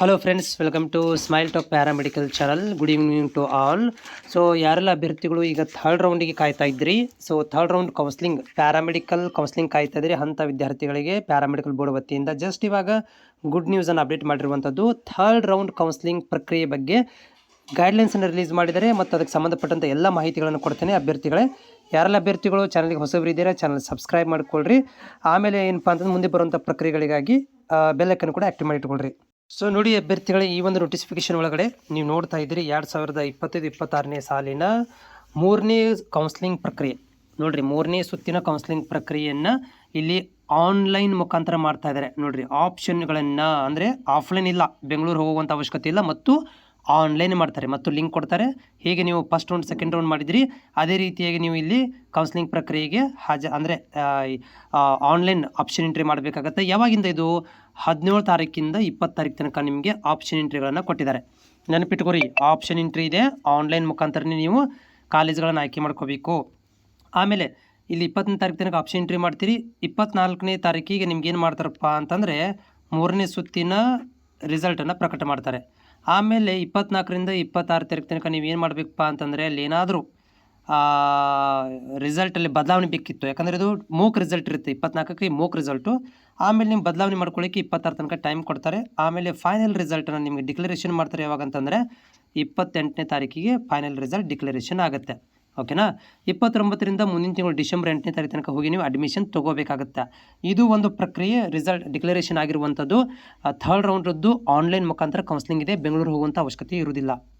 Hello friends welcome to smile talk paramedical channel good evening to all so ಯಾರೆಲ್ಲ ಅಭ್ಯರ್ಥಿಗಳು ಈಗ third ರೌಂಡಿಗೆ ಕಾಯ್ತಾ ಇದ್ರಿ? So third round counselling paramedical counselling ಕಾಯ್ತಾ ಇದ್ರಿ ಅಂಥ ವಿದ್ಯಾರ್ಥಿಗಳಿಗೆ ಪ್ಯಾರಾಮೆಡಿಕಲ್ ಬೋರ್ಡ್ ವತಿಯಿಂದ. ಜಸ್ಟ್ ಇವಾಗ ಗುಡ್ ನ್ಯೂಸನ್ನು ಅಪ್ಡೇಟ್ ಮಾಡಿರುವಂಥದ್ದು ಥರ್ಡ್ ರೌಂಡ್ ಕೌನ್ಸ್ಲಿಂಗ್ ಪ್ರಕ್ರಿಯೆ ಬಗ್ಗೆ ಗೈಡ್ಲೈನ್ಸನ್ನು ರಿಲೀಸ್ ಮಾಡಿದರೆ ಮತ್ತು ಅದಕ್ಕೆ ಸಂಬಂಧಪಟ್ಟಂಥ ಎಲ್ಲ ಮಾಹಿತಿಗಳನ್ನು ಕೊಡ್ತೇನೆ ಅಭ್ಯರ್ಥಿಗಳೇ. ಯಾರೆಲ್ಲ ಅಭ್ಯರ್ಥಿಗಳು ಚಾನಲ್ಗೆ ಹೊಸಬರಿದ್ದೀರಾ ಚಾನಲ್ ಸಬ್ಸ್ಕ್ರೈಬ್ ಮಾಡ್ಕೊಳ್ರಿ. ಆಮೇಲೆ ಏನಪ್ಪ ಅಂತಂದ್ರೆ ಮುಂದೆ ಬರುವಂಥ ಪ್ರಕ್ರಿಯೆಗಳಿಗಾಗಿ ಬೆಲ್ಲಕ್ಕನ್ನು ಕೂಡ ಆ್ಯಕ್ಟಿವ್ ಮಾಡಿ ಇಟ್ಕೊಳ್ರಿ ಸೊ ನೋಡಿ ಅಭ್ಯರ್ಥಿಗಳೇ, ಈ ಒಂದು ನೋಟಿಫಿಕೇಶನ್ ಒಳಗಡೆ ನೀವು ನೋಡ್ತಾ ಇದ್ದೀರಿ, ಎರಡು ಸಾವಿರದ ಇಪ್ಪತ್ತೈದು, ಇಪ್ಪತ್ತಾರನೇ ಸಾಲಿನ ಮೂರನೇ ಕೌನ್ಸಿಲಿಂಗ್ ಪ್ರಕ್ರಿಯೆ. ನೋಡಿರಿ, ಮೂರನೇ ಸುತ್ತಿನ ಕೌನ್ಸಿಲಿಂಗ್ ಪ್ರಕ್ರಿಯೆಯನ್ನು ಇಲ್ಲಿ ಆನ್ಲೈನ್ ಮುಖಾಂತರ ಮಾಡ್ತಾ ಇದ್ದಾರೆ. ನೋಡ್ರಿ ಆಪ್ಷನ್ಗಳನ್ನು ಅಂದರೆ ಆಫ್ಲೈನ್ ಇಲ್ಲ, ಬೆಂಗಳೂರು ಹೋಗುವಂಥ ಅವಶ್ಯಕತೆ ಇಲ್ಲ, ಮತ್ತು ಆನ್ಲೈನ್ ಮಾಡ್ತಾರೆ ಮತ್ತು ಲಿಂಕ್ ಕೊಡ್ತಾರೆ. ಹೇಗೆ ನೀವು ಫಸ್ಟ್ ರೌಂಡ್ ಸೆಕೆಂಡ್ ರೌಂಡ್ ಮಾಡಿದ್ರಿ ಅದೇ ರೀತಿಯಾಗಿ ನೀವು ಇಲ್ಲಿ ಕೌನ್ಸಿಲಿಂಗ್ ಪ್ರಕ್ರಿಯೆಗೆ ಹಾಜ, ಅಂದರೆ ಆನ್ಲೈನ್ ಆಪ್ಷನ್ ಎಂಟ್ರಿ ಮಾಡಬೇಕಾಗತ್ತೆ. ಯಾವಾಗಿಂದ ಇದು? ಹದಿನೇಳು ತಾರೀಕಿಂದ ಇಪ್ಪತ್ತು ತಾರೀಕು ತನಕ ನಿಮಗೆ ಆಪ್ಷನ್ ಎಂಟ್ರಿಗಳನ್ನು ಕೊಟ್ಟಿದ್ದಾರೆ. ನೆನಪಿಟ್ಕೊರಿ ಆಪ್ಷನ್ ಎಂಟ್ರಿ ಇದೆ. ಆನ್ಲೈನ್ ಮುಖಾಂತರನೇ ನೀವು ಕಾಲೇಜ್ಗಳನ್ನು ಆಯ್ಕೆ ಮಾಡ್ಕೋಬೇಕು. ಆಮೇಲೆ ಇಲ್ಲಿ ಇಪ್ಪತ್ತನೇ ತಾರೀಕು ತನಕ ಆಪ್ಷನ್ ಎಂಟ್ರಿ ಮಾಡ್ತೀರಿ. ಇಪ್ಪತ್ನಾಲ್ಕನೇ ತಾರೀಕಿಗೆ ನಿಮ್ಗೆ ಏನು ಮಾಡ್ತಾರಪ್ಪ ಅಂತಂದರೆ, ಮೂರನೇ ಸುತ್ತಿನ ರಿಸಲ್ಟನ್ನು ಪ್ರಕಟ ಮಾಡ್ತಾರೆ. ಆಮೇಲೆ ಇಪ್ಪತ್ನಾಲ್ಕರಿಂದ ಇಪ್ಪತ್ತಾರು ತಾರೀಕು ತನಕ ನೀವು ಏನು ಮಾಡಬೇಕಪ್ಪ ಅಂತಂದರೆ ಅಲ್ಲಿ ಏನಾದರೂ ರಿಸಲ್ಟಲ್ಲಿ ಬದಲಾವಣೆ ಬೇಕಿತ್ತು. ಯಾಕಂದರೆ ಇದು ಮೂಕ್ ರಿಸಲ್ಟ್ ಇರುತ್ತೆ. ಇಪ್ಪತ್ನಾಲ್ಕಕ್ಕೆ ಮೂಕ್ ರಿಸಲ್ಟು. ಆಮೇಲೆ ನೀವು ಬದಲಾವಣೆ ಮಾಡ್ಕೊಳ್ಳಿಕ್ಕೆ ಇಪ್ಪತ್ತಾರು ತನಕ ಟೈಮ್ ಕೊಡ್ತಾರೆ. ಆಮೇಲೆ ಫೈನಲ್ ರಿಸಲ್ಟನ್ನು ನಿಮಗೆ ಡಿಕ್ಲರೇಷನ್ ಮಾಡ್ತಾರೆ ಯಾವಾಗ ಅಂತಂದರೆ ಇಪ್ಪತ್ತೆಂಟನೇ ತಾರೀಕಿಗೆ ಫೈನಲ್ ರಿಸಲ್ಟ್ ಡಿಕ್ಲರೇಷನ್ ಆಗುತ್ತೆ. ಓಕೆನಾ? ಇಪ್ಪತ್ತೊಂಬತ್ತರಿಂದ ಮುಂದಿನ ತಿಂಗಳು ಡಿಸೆಂಬರ್ ಎಂಟನೇ ತಾರೀಕು ತನಕ ಹೋಗಿ ನೀವು ಅಡ್ಮಿಷನ್ ತೊಗೋಬೇಕಾಗುತ್ತೆ? ಇದು ಒಂದು ಪ್ರಕ್ರಿಯೆ ರಿಸಲ್ಟ್ ಡಿಕ್ಲರೇಷನ್ ಆಗಿರುವಂಥದ್ದು. ಥರ್ಡ್ ರೌಂಡ್ರದ್ದು ಆನ್ಲೈನ್ ಮುಖಾಂತರ ಕೌನ್ಸಿಲಿಂಗ್ ಇದೆ. ಬೆಂಗಳೂರು ಹೋಗುವಂಥ ಅವಶ್ಯಕತೆ ಇರುವುದಿಲ್ಲ.